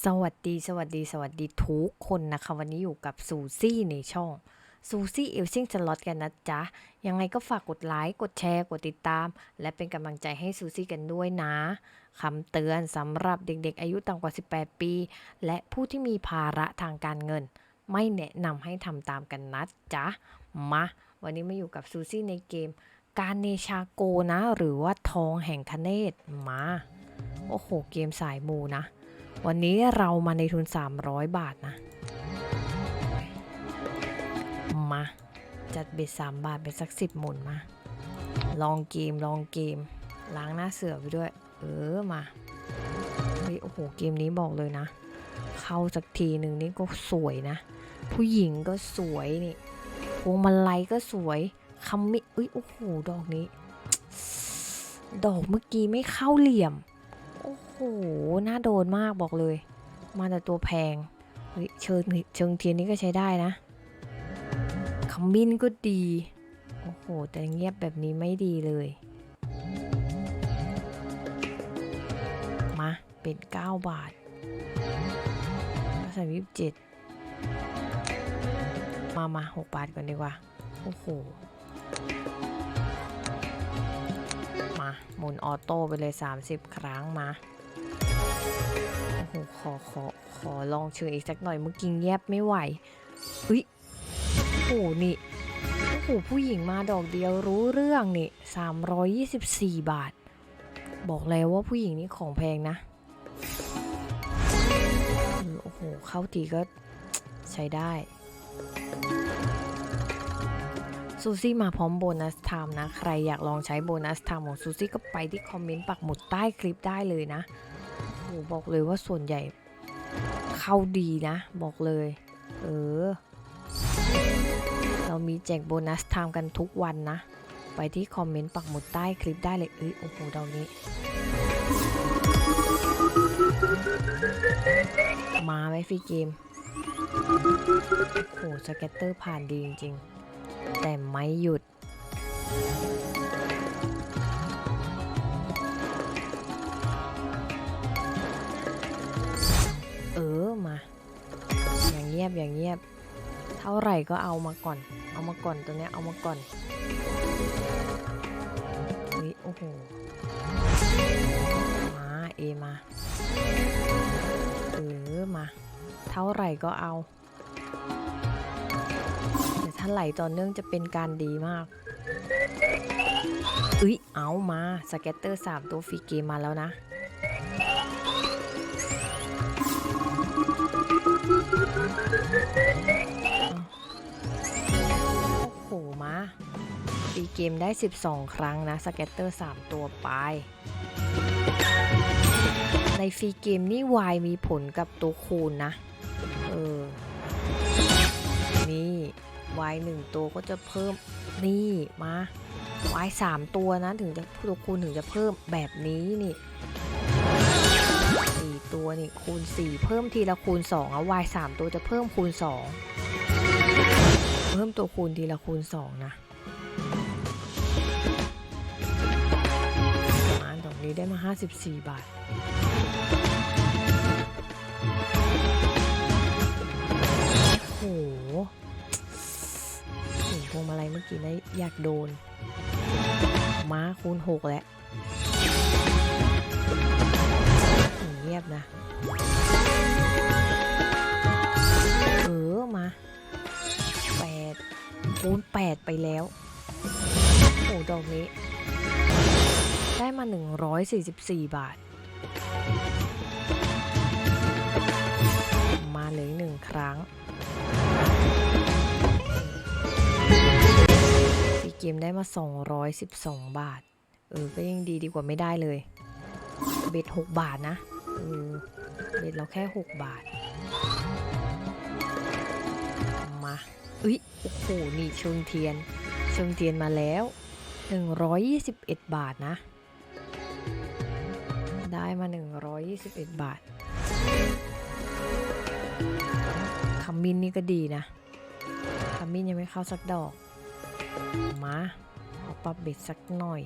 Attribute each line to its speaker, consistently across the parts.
Speaker 1: สวัสดีสวัสดีสวัสดีทุกคนนะคะ วันนี้อยู่กับซูซี่ในช่องซูซี่เอลซิงสล็อตกันนะจ๊ะ ยังไงก็ฝากกดไลค์กดแชร์กดติดตาม และเป็นกำลังใจให้ซูซี่กันด้วยนะคำเตือนสำหรับเด็กๆ อายุต่ำกว่า 18 ปี และผู้ที่มีภาระทางการเงิน ไม่แนะนำให้ทำตามกันนะจ๊ะ มา วันนี้มาอยู่กับซูซี่ในเกม การเนชาโกนะ หรือว่าทองแห่งคเนศมา โอ้โห เกมสายมูนะ วันนี้เรามาในทุน 300 บาทนะ มา จัดเบ็ด3บาทเป็นสักสิบหมุนมา ลองเกมลองเกม ล้างหน้าเสือไปด้วย เออมาเฮ้ยโอ้โห เกมนี้บอกเลยนะ เข้าสักทีหนึ่งนี่ก็สวยนะ ผู้หญิงก็สวยนี่พวงมาลัยก็สวยคำมิอุ้ยโอ้โหดอกนี้ ดอกเมื่อกี้ไม่เข้าเหลี่ยม น่าโดนมากบอกเลย มาแต่ตัวแพง เฮ้ยเชิงเชิงเทียนนี้ก็ใช้ได้นะขมิ้นก็ดี โอ้โห แต่เงียบแบบนี้ไม่ดีเลย มาเป็น 9 บาทมาใส่วิบเจ็ดมามาหกบาทก่อนดีกว่า โอ้โห มาหมุนออโต้ไปเลย 30 ครั้งมา โอ้โหขอขอขอลองเชิญอีกสักหน่อยเมื่อกี้เงียบไม่ไหวเฮ้ยโอ้โหนี่โอ้โหผู้หญิงมาดอกเดียวรู้เรื่องนี่ 324 บาท บอกแล้วว่าผู้หญิงนี่ของแพงนะโอ้โหเข้าทีก็ใช้ได้ซูซี่มาพร้อมโบนัสไทม์นะ ใครอยากลองใช้โบนัสไทม์ของซูซี่ก็ไปที่คอมเมนต์ปักหมุดใต้คลิปได้เลยนะ หบอกเลยว่าส่วนใหญ่ เข้าดีนะ บอกเลย เออ เรามีแจกโบนัสไทม์กันทุกวันนะ ไปที่คอมเมนต์ปักหมุดใต้คลิปได้เลย เอ้ย โอ้โหดอกนี้ มาไหมฟรีเกม โอ้โหสเก็ตเตอร์ผ่านดีจริง ๆ แต่ไม่หยุด มา อย่างเงียบอย่างเงียบ เท่าไหร่ก็เอามาก่อน เอามาก่อนตัวเนี้ยเอามาก่อนเฮ้ยโอ้โหมาเอมาเออมา เท่าไหร่ก็เอาแต่ถ้าไหลต่อเนื่องจะเป็นการดีมากอุ้ยเอามาสเก็ตเตอร์ 3 ตัวฟรีเกมมาแล้วนะ มได้ 12 ครั้งนะสเก็ตเตอร์ 3 ตัวไป ในฟรีเกมนี่วายมีผลกับตัวคูณนะ เออ นี่วายหนึ่งตัวก็จะเพิ่มนี่มาวายสามตัวนะถึงจะตัวคูณถึงจะเพิ่มแบบนี้นี่สี่ตัวนี่คูณสี่เพิ่มทีละคูณสองอะวายสามตัวจะเพิ่มคูณสองเพิ่มตัวคูณทีละคูณสองนะ นี้ได้มา 54 บาท โอ้โหเห็นพวงมาลัยเมื่อกี้แล้วอยากโดน ม้าคูณหกแล้วเงียบนะ เออ มาแปดคูณแปดไปแล้ว โอ้ดอกนี้ ได้มา 144 บาท มาเหลยหนึ่งครั้งฟรีเกมได้มา 212 บาท เออ ก็ยังดีดีกว่าไม่ได้เลย เบ็ด 6 บาทนะ เออ เบ็ดเราแค่ 6 บาท มาอุ้ยโอ้โหนี่ชงเทียนชงเทียนมาแล้ว 121 บาทนะ มา 121 บาทขมิ้นนี่ก็ดีนะขมิ้นยังไม่เข้าสักดอก มาเอาปรับเบ็ดสักหน่อย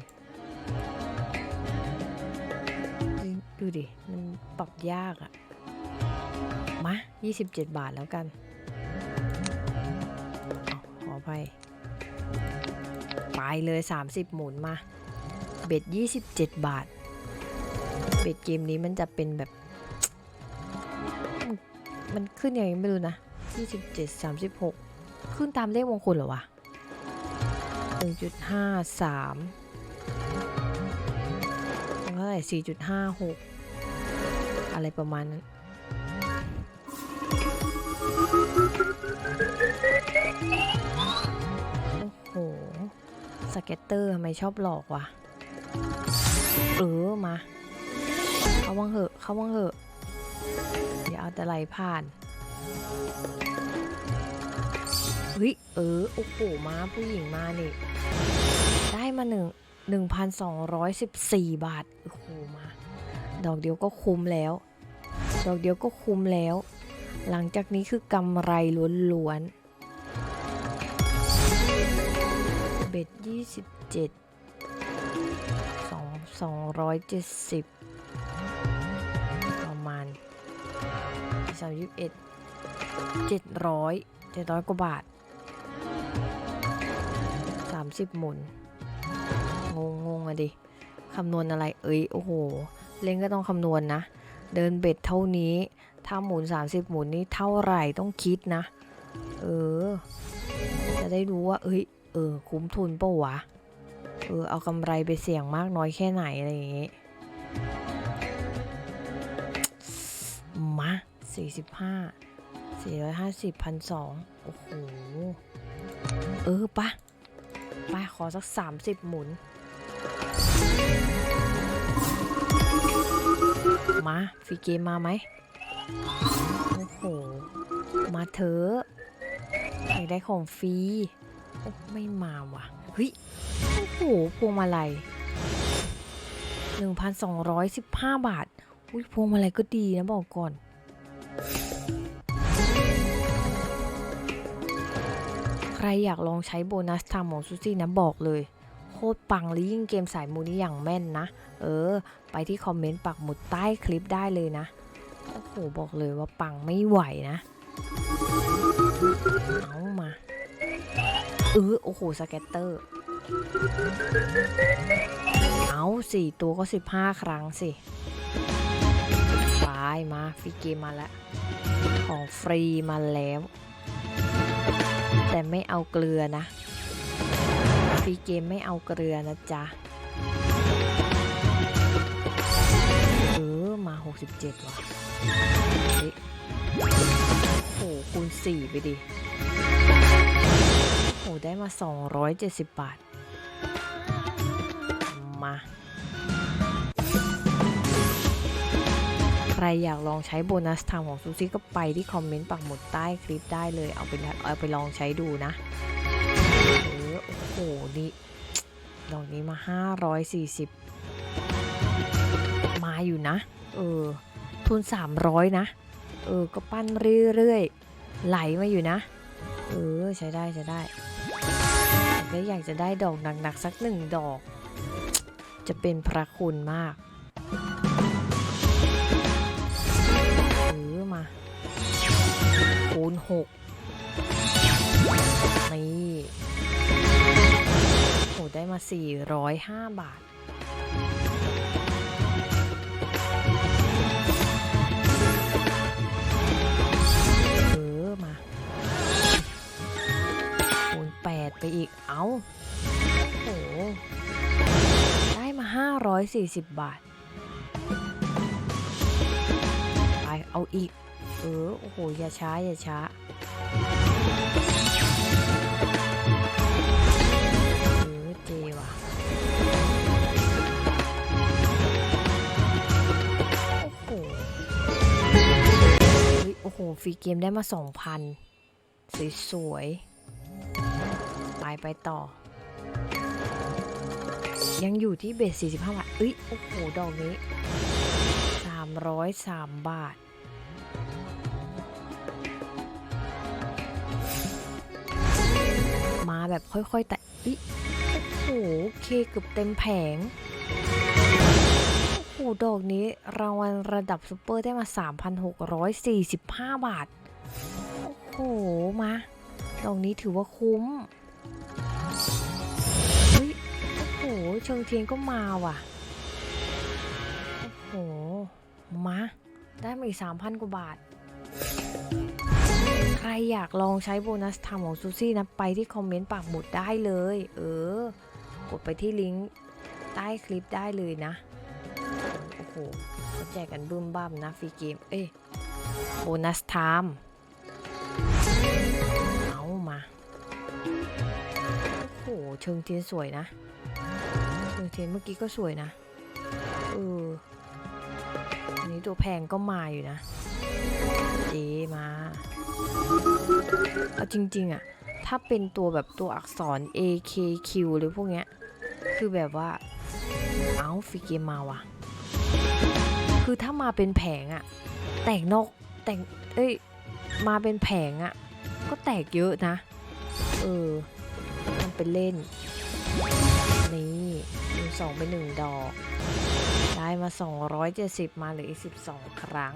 Speaker 1: ดูดิ มันปรับยากอะมา 27 บาทแล้วกันอขอไปไปเลย 30 หมุนมา เบ็ด 27 บาท เบ็ดเกมนี้มันจะเป็นแบบ มันมันขึ้นยังไงไม่รู้นะ27 36ขึ้นตามเลขมงคลเหรอวะ1.53เท่าไหร่4.56อะไรประมาณนั้นโอ้โห สเก็ตเตอร์ทำไมชอบหลอกวะ เออมา เขาวังเหอะ เขาวังเหอะ อย่าเอาแต่ไหลผ่านเฮ้ยเออ โอ้โหมาผู้หญิงมานี่ ได้มาหนึ่งหนึ่งพันสองร้อยสิบสี่บาท โอ้โหมา ดอกเดียวก็คุ้มแล้ว ดอกเดียวก็คุ้มแล้ว หลังจากนี้คือกำไรล้วนๆ เบ็ดยี่สิบเจ็ดสองสองร้อยเจ็ดสิบ สามสิบเอ็ดเจ็ดร้อยเจ็ดร้อยกว่าบาทสามสิบหมุน งงงงอะดิ คำนวณอะไร เอ้ย โอ้โห เล่นก็ต้องคำนวณนะ เดินเบ็ดเท่านี้ ถ้าหมุน 30 หมุนนี่เท่าไหร่ต้องคิดนะ เออ จะได้รู้ว่า เอ้ย เออ คุ้มทุนปะวะ เออ เอากำไรไปเสี่ยงมากน้อยแค่ไหนอะไรอย่างงี้ 45 450พันสองโอ้โห เออปะไปขอสัก30หมุน มาฟรีเกมมาไหม โอ้โห มาเถอะอยากได้ของฟรีโอ้ไม่มาว่ะ เฮ้ย โอ้โห พวงมาลัย1,215 บาท อุ้ยพวงมาลัยก็ดีนะบอกก่อน ใครอยากลองใช้โบนัสไทม์ของซูซี่นะบอกเลย โคตรปังและยิ่งเกมสายมูนี่อย่างแม่นนะ เออ ไปที่คอมเมนต์ปักหมุดใต้คลิปได้เลยนะ โอ้โห บอกเลยว่าปังไม่ไหวนะเอามาเออโอ้โห สเก็ตเตอร์ เอาสี่ตัวก็สิบห้าครั้งสิ ไปมาฟรีเกมมาแล้ว ของฟรีมาแล้ว แต่ไม่เอาเกลือนะ ฟรีเกมไม่เอาเกลือนะจ๊ะ เออ มา 67 ว่ะเฮ้ยโอ้โหคูณ 4 ไปดิ โอ้ ได้มา 270 บาท ใครอยากลองใช้โบนัสทม์ของซูซี่ก็ไปที่คอมเมนต์ปักหมุดใต้คลิปได้เลย เอาไปเอาไปลองใช้ดูนะเออโอ้โห นี่ดอกนี้มา 540 มาอยู่นะ เออ ทุน 300 นะ เออ ก็ปั้นเรื่อยๆ ไหลมาอยู่นะ เออ ใช้ได้ใช้ได้แต่อยากจะได้ดอกหนักๆ สักหนึ่งดอก จะเป็นพระคุณมาก ณ6นี่โหได้มา 405 บาทเออมาคูณ8ไปอีก เอาโอ้โหได้มา 540 บาท ไปเอาอีก ออโอ้โห อย่าช้า อย่าช้าเออเจว่ะ โอ้โหเฮ้ยโอ้โห ฟรีเกมได้มา2,000สวยๆ ไปไปต่อ ยังอยู่ที่เบส45บาทเอ้ย โอ้โห ดอกนี้ 303 บาท แบบค่อยๆ แต่อิโอ้โหเคเกือบเต็มแผง โอ้โห ดอกนี้รางวัลระดับซูเปอร์ได้มา 3,645 บาท โอ้โห มา ดอกนี้ถือว่าคุ้มเฮ้ยโอ้โห เชิงเทียนก็มาว่ะ โอ้โห มา ได้มาอีก 3,000 กว่าบาท รอยากลองใช้โบนัสทำของซูซี่นะไปที่คอมเมนต์ปากหมุดได้เลย เออ กดไปที่ลิงก์ใต้คลิปได้เลยนะ โอ้โหเขาแจกกันบึ้มบ้ามนะฟรีเกม เอ้ยโบนัสไทม์เอามา โอ้โห เชิงเทียนสวยนะ เชิงเทียนเมื่อกี้ก็สวยนะ เอออันนี้ตัวแพงก็มาอยู่นะ เจมา เอาจริง ๆอะถ้าเป็นตัวแบบตัวอักษร A K Q หรือพวกเนี้ย คือแบบว่า เอาฟรีเกมมาว่ะ คือถ้ามาเป็นแผงอะแตกนอกแตกเอ้ย มาเป็นแผงอะก็แตกเยอะนะ เออทำเป็นเล่น นี่หนึ่งสองไปหนึ่งดอก ได้มา 270 มาเหลืออีก 12 ครั้ง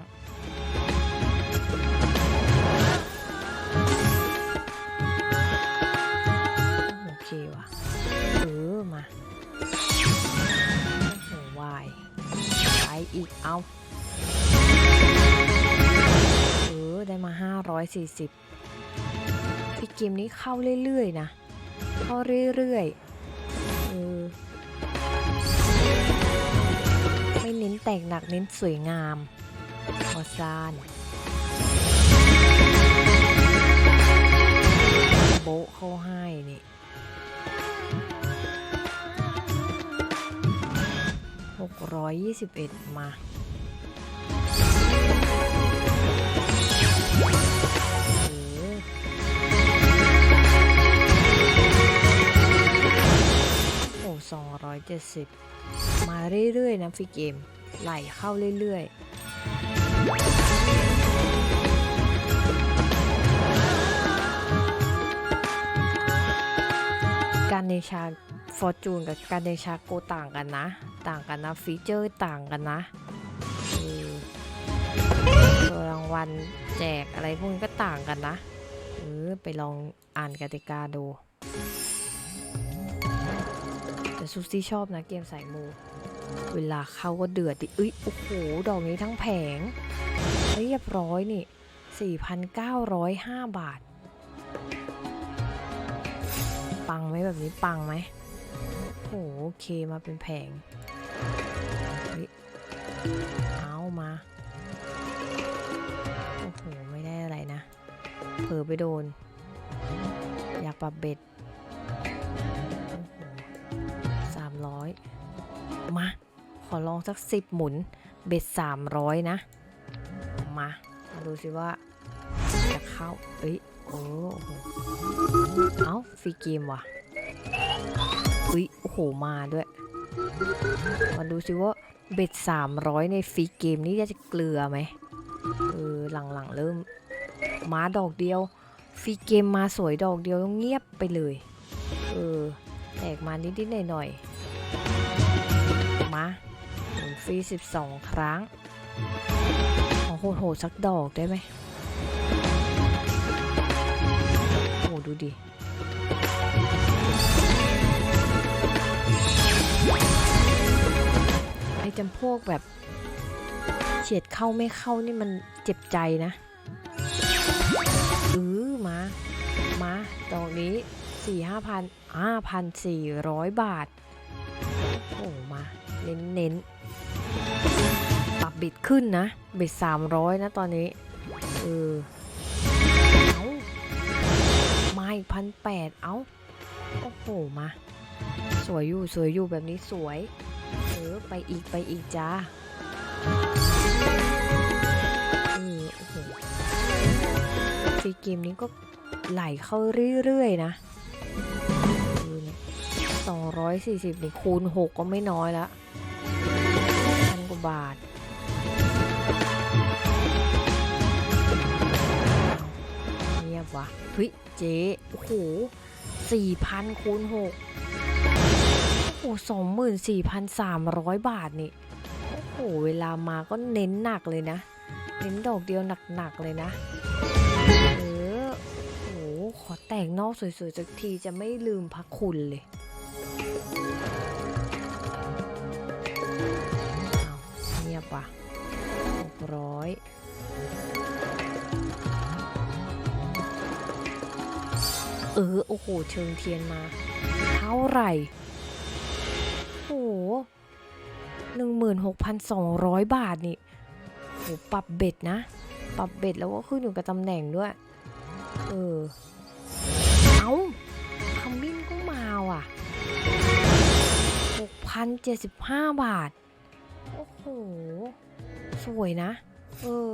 Speaker 1: วาย ไปอีกเอา เออ ได้มา 540 พี่เกมนี้เข้าเรื่อยๆนะ เข้าเรื่อยๆ เออ ไม่เน้นแตกหนักเน้นสวยงามพอซานโบเข้าให้นี่ หกร้อยยี่สิบเอ็ดมาโอ้สองร้อยเจ็ดสิบมาเรื่อยๆนะฟิเกม ไหลเข้าเรื่อยๆการเนชา ฟอร์จูนกับการเดชาโกต่างกันนะ ต่างกันนะ ฟีเจอร์ต่างกันนะตัวรางวัลแจกอะไรพวกนี้ก็ต่างกันนะเออไปลองอ่านกติกาดู แต่ซูซี่ชอบนะเกมสายมู เวลาเข้าก็เดือดดิเอ้ยโอ้โห ดอกนี้ทั้งแผง เรียบร้อยนี่ 4,905 บาท ปังไหมแบบนี้ปังไหม หโอเคมาเป็นแผงเฮ้ยเอามา โอ้โห ไม่ได้อะไรนะ เผลอไปโดน อยากปรับเบ็ดโอ้โหสามร้อยมา ขอลองสักสิบหมุน เบ็ดสามร้อยนะ มา มาดูสิว่า จะเข้า เอ้ย โอ้โห เอ้า ฟรีเกมว่ะ อุ้ยโอ้โหมาด้วย มาดูสิว่าเบ็ด300 ในฟรีเกมนี้จะเกลือไหมเออหลังๆเริ่มมาดอกเดียวฟรีเกมมาสวยดอกเดียวต้องเงียบไปเลย เออแตกมานิดๆหน่อยๆมาฟรี 12 ครั้งขอโหดๆสักดอกได้ไหมโอ้ดูดิ จำพวกแบบเฉียดเข้าไม่เข้านี่มันเจ็บใจนะเออมา มาดอกนี้สี่ห้าพันห้าพันสี่ร้อยบาท โอ้มา เน้นเน้นปรับบิดขึ้นนะ บิดสามร้อยนะตอนนี้ เออ เอามาอีกพันแปดเอา โอ้โห มา สวยอยู่ สวยอยู่แบบนี้สวย ออไปอีกไปอีกจ้าเออโอ้โหฟรีเกมนี้ก็ไหลเข้าเรื่อยๆนะเออเนี่ยสองร้อยสี่สิบนี่คูณหกก็ไม่น้อยละพันกว่าบาทเงียบวะเฮ้ยเจ๊โอ้โหสี่พันคูณหก สองหมื่นสี่พันสามร้อยบาทนี่ โอ้โห เวลามาก็เน้นหนักเลยนะ เน้นดอกเดียวหนักๆเลยนะ เออ โอ้โห ขอแต่งนอกสวยๆสักทีจะไม่ลืมพระคุณเลยเอาเงียบว่ะหกร้อยเออ โอ้โห เชิงเทียนมา เท่าไหร่ 16,200 บาทนี่โหปรับเบ็ดนะ ปรับเบ็ดแล้วก็ขึ้นอยู่กับตำแหน่งด้วย เออ เอาคำมิ้นก็มาว่ะ 6,075 บาท โอ้โห สวยนะ เออ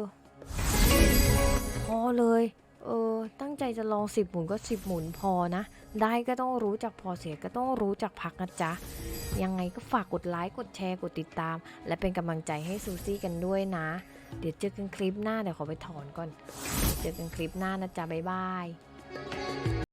Speaker 1: พอเลย เออ ตั้งใจจะลอง 10 หมุนก็ 10 หมุนพอนะ ได้ก็ต้องรู้จักพอเสียก็ต้องรู้จักพักนะจ๊ะ ยังไงก็ฝากกดไลค์กดแชร์กดติดตาม และเป็นกำลังใจให้ซูซี่กันด้วยนะ เดี๋ยวเจอกันคลิปหน้าเดี๋ยวขอไปถอนก่อน เจอกันคลิปหน้านะจ๊ะบ๊ายบาย